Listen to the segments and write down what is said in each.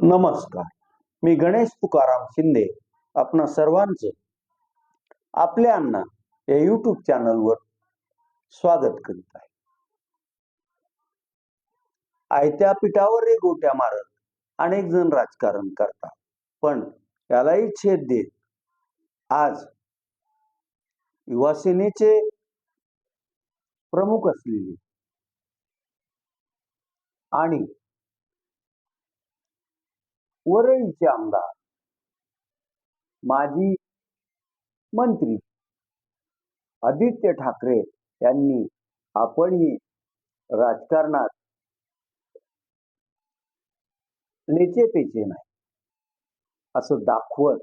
नमस्कार. मी गणेश तुकाराम शिंदे आपणा सर्वांचं आपल्या अण्णा या युट्यूब चॅनलवर स्वागत करीत आहे. आयत्या पिठावर रे गोट्या मारत अनेक जण राजकारण करतात पण यालाही छेद देत आज युवासेनेचे प्रमुख असलेले आणि वरळीचे आमदार. माजी मंत्री आदित्य ठाकरे यांनी आपणही राजकारणात लेचे पेचे नाही. असं दाखवत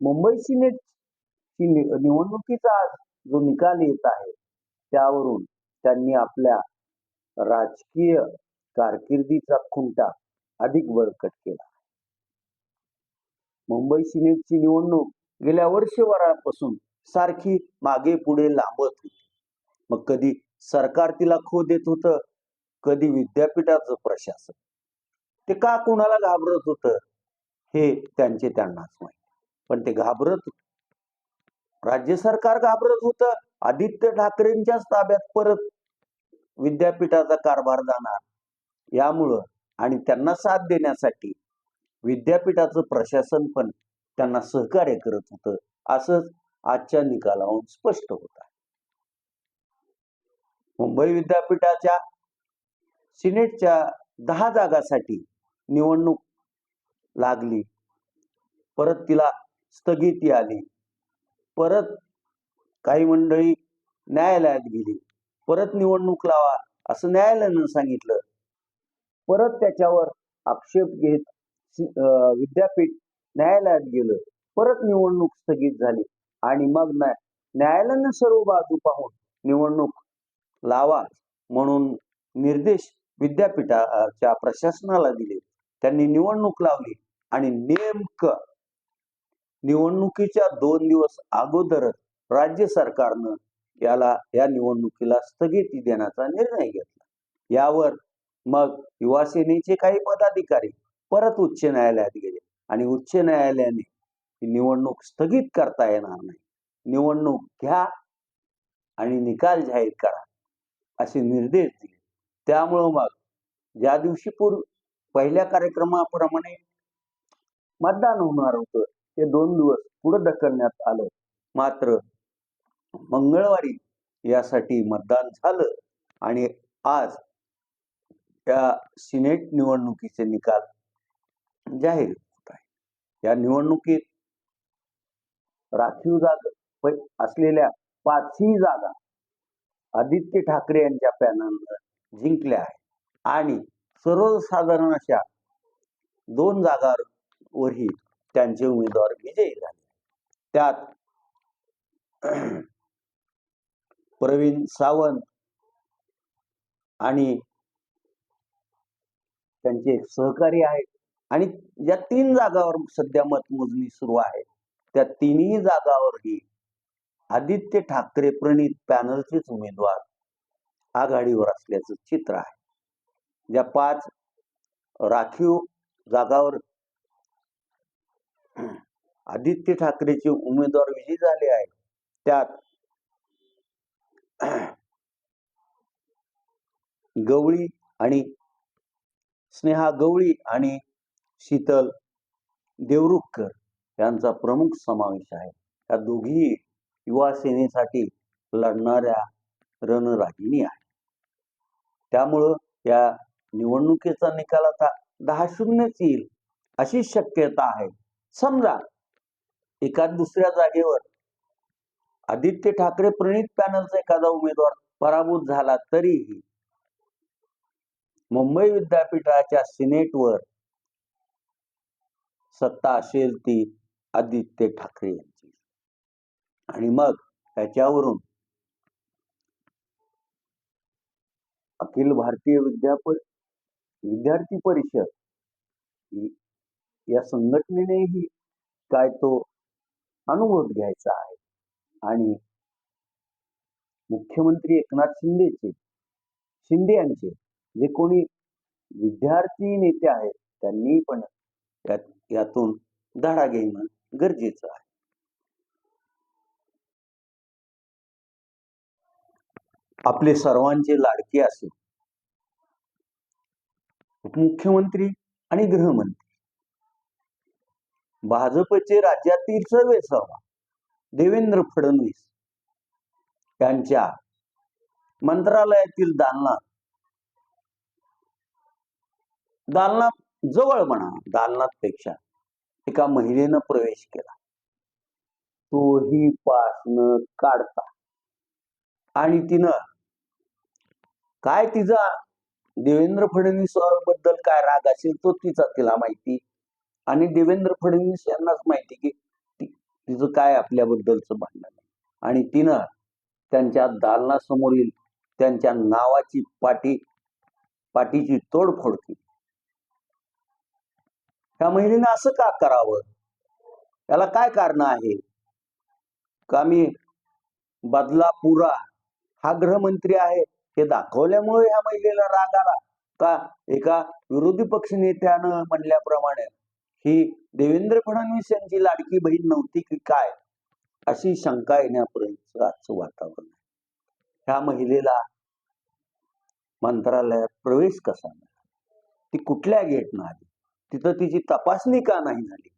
मुंबई सिनेटची नि- निवडणुकीचा आज जो निकाल येत आहे त्यावरून त्यांनी आपल्या राजकीय कारकिर्दीचा खुंटा अधिक बळकट केला. मुंबई सिनेटची निवडणूक गेल्या वर्षभरापासून सारखी मागे पुढे लांबत होती. मग कधी सरकार तिला खो देत होतं कधी विद्यापीठाचं प्रशासन. ते का कुणाला घाबरत होतं हे त्यांचे त्यांनाच माहिती. पण ते घाबरत होते. राज्य सरकार घाबरत होतं आदित्य ठाकरेंच्याच ताब्यात परत विद्यापीठाचा कारभार जाणार. यामुळं आणि त्यांना साथ देण्यासाठी विद्यापीठाचं प्रशासन पण त्यांना सहकार्य करत होतं असंच आजच्या निकालावरून स्पष्ट होत आहे. मुंबई विद्यापीठाच्या सिनेटच्या दहा जागासाठी निवडणूक लागली. परत तिला स्थगिती आली. परत काही मंडळी न्यायालयात गेली. परत निवडणूक लावा असं न्यायालयानं सांगितलं. परत त्याच्यावर आक्षेप घेत विद्यापीठ न्यायालयात गेलं. परत निवडणूक स्थगित झाली. आणि मग न्यायालयानं सर्व बाजू पाहून निवडणूक लावा म्हणून निर्देश विद्यापीठाच्या प्रशासनाला दिले. त्यांनी निवडणूक लावली. आणि नेमकं निवडणुकीच्या दोन दिवस अगोदरच राज्य सरकारनं याला या निवडणुकीला स्थगिती देण्याचा निर्णय घेतला. यावर मग युवासेनेचे काही पदाधिकारी परत उच्च न्यायालयात गेले. आणि उच्च न्यायालयाने ही निवडणूक स्थगित करता येणार नाही. निवडणूक घ्या आणि निकाल जाहीर करा असे निर्देश दिले. त्यामुळं मग ज्या दिवशी पूर्व पहिल्या कार्यक्रमाप्रमाणे मतदान होणार होतं ते दोन दिवस पुढे ढकलण्यात आलं. मात्र मंगळवारी यासाठी मतदान झालं आणि आज या सिनेट निवडणुकीचे निकाल जाहीर होत आहे. या निवडणुकीत राखीव जागा असलेल्या पाचही जागा आदित्य ठाकरे यांच्या पॅनलनं जिंकल्या आहेत. आणि सर्वसाधारण अशा दोन जागांवरही त्यांचे उमेदवार विजयी झाले त्यात प्रवीण सावंत आणि त्यांचे सहकारी आहेत आणि ज्या तीन जागावर सध्या मतमोजणी सुरू आहे. त्या तिन्ही जागावरही आदित्य ठाकरे प्रणित पॅनलचेच उमेदवार आघाडीवर असल्याचं चित्र आहे. ज्या पाच राखीव जागावर आदित्य ठाकरेचे उमेदवार विजयी झाले आहेत. त्यात गवळी आणि स्नेहा गवळी आणि शीतल देवरुखकर यांचा प्रमुख समावेश आहे. या दोघी युवा सेनेसाठी लढणाऱ्या रणरागिणी आहेत. त्यामुळं या निवडणुकीचा निकाल आता दहा शून्यच येईल अशी शक्यता आहे. समजा एका दुसऱ्या जागेवर आदित्य ठाकरे प्रणित पॅनलचा एखादा उमेदवार पराभूत झाला तरीही मुंबई विद्यापीठाच्या सिनेटवर सत्ता असेल ती आदित्य ठाकरे यांची. आणि मग त्याच्यावरून अखिल भारतीय विद्याप विद्यार्थी परिषद या संघटनेनेही काय तो अनुभव घ्यायचा आहे. आणि मुख्यमंत्री एकनाथ शिंदेचे शिंदे यांचे जे कोणी विद्यार्थी नेते आहेत त्यांनी पण यात यातून धडा घेणं गरजेचं आहे. आपले सर्वांचे लाडके असे उपमुख्यमंत्री आणि गृहमंत्री. भाजपचे राज्यातील सर्वे सर्वा देवेंद्र फडणवीस यांच्या मंत्रालयातील दालनात दालना जवळ म्हणा दालनात पेक्षा एका महिलेनं प्रवेश केला. तोही पासन काढता. आणि तिनं काय तिचा देवेंद्र फडणवीसबद्दल काय राग असेल तो तिचा तिला माहिती. आणि देवेंद्र फडणवीस यांनाच माहिती की तिचं काय आपल्याबद्दलचं भांडण आहे. आणि तिनं त्यांच्या दालनासमोरील त्यांच्या नावाची पाटी पाठीची तोडफोड केली. ह्या महिलेनं असं का करावं? याला काय कारण आहे? का मी बदलापुरा हा गृहमंत्री आहे हे दाखवल्यामुळे ह्या महिलेला राग आला? का एका विरोधी पक्ष नेत्यानं म्हणल्याप्रमाणे ही देवेंद्र फडणवीस यांची लाडकी बहीण नव्हती की काय? अशी शंका येण्यापर्यंत आजचं वातावरण आहे. ह्या महिलेला मंत्रालयात प्रवेश कसा मिळाला? ती कुठल्या गेटनं आली? तिथं तिची तपासणी का नाही झाली?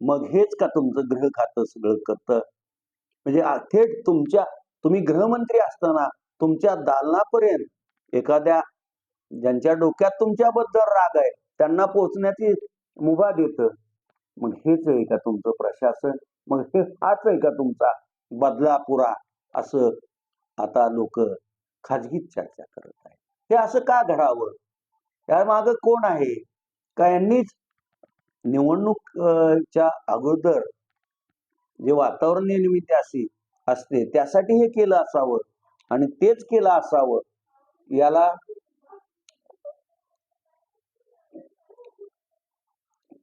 मग हेच का तुमचं ग्रह खातं सगळं करतं? म्हणजे थेट तुमच्या तुम्ही गृहमंत्री असताना तुमच्या दालनापर्यंत एखाद्या ज्यांच्या डोक्यात तुमच्याबद्दल राग आहे त्यांना पोचण्याची मुभा देत. मग हेच आहे का तुमचं प्रशासन? मग हे हाच आहे का तुमचा बदलापुरा? असं आता लोक खाजगीत चर्चा करत आहेत. हे असं का घडावं? या माग कोण आहे? का यांनीच निवडणूक च्या अगोदर जे वातावरण निर्मिती असे असते त्यासाठी हे केलं असावं आणि तेच केलं असावं याला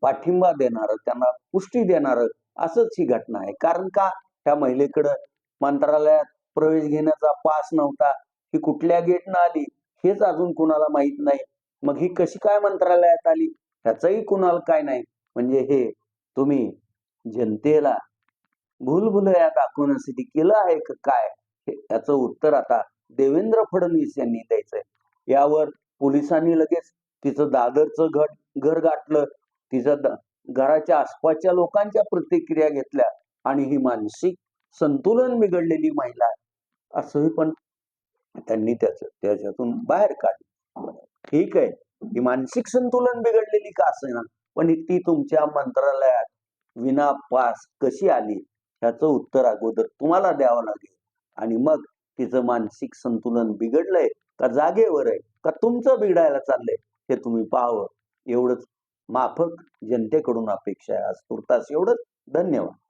पाठिंबा देणार त्यांना पुष्टी देणार असंच ही घटना आहे. कारण का? त्या महिलेकडं मंत्रालयात प्रवेश घेण्याचा पास नव्हता ही कुठल्या गेटनं आली हेच अजून कुणाला माहीत नाही. मग ही कशी काय मंत्रालयात आली? ह्याचंही कुणाला काय नाही. म्हणजे हे तुम्ही जनतेला भूलभुलया दाखवण्यासाठी केलं आहे का काय? याचं उत्तर आता देवेंद्र फडणवीस यांनी द्यायचंय. यावर पोलिसांनी लगेच तिचं दादरचं घर घर गाठलं. तिचं घराच्या आसपासच्या लोकांच्या प्रतिक्रिया घेतल्या आणि ही मानसिक संतुलन बिघडलेली महिला आहे. असंही पण त्यांनी त्याच त्याच्यातून बाहेर काढलं. ठीक आहे. ही मानसिक संतुलन बिघडलेली का असेना? पण ती तुमच्या मंत्रालयात विना पास कशी आली? ह्याचं उत्तर अगोदर तुम्हाला द्यावं लागेल. आणि मग तिचं मानसिक संतुलन बिघडलंय का जागेवर आहे? का तुमचं बिघडायला चाललंय? हे तुम्ही पाहावं. एवढंच. माफक जनतेकडून अपेक्षा आहे. आज तुर्तास एवढंच. धन्यवाद.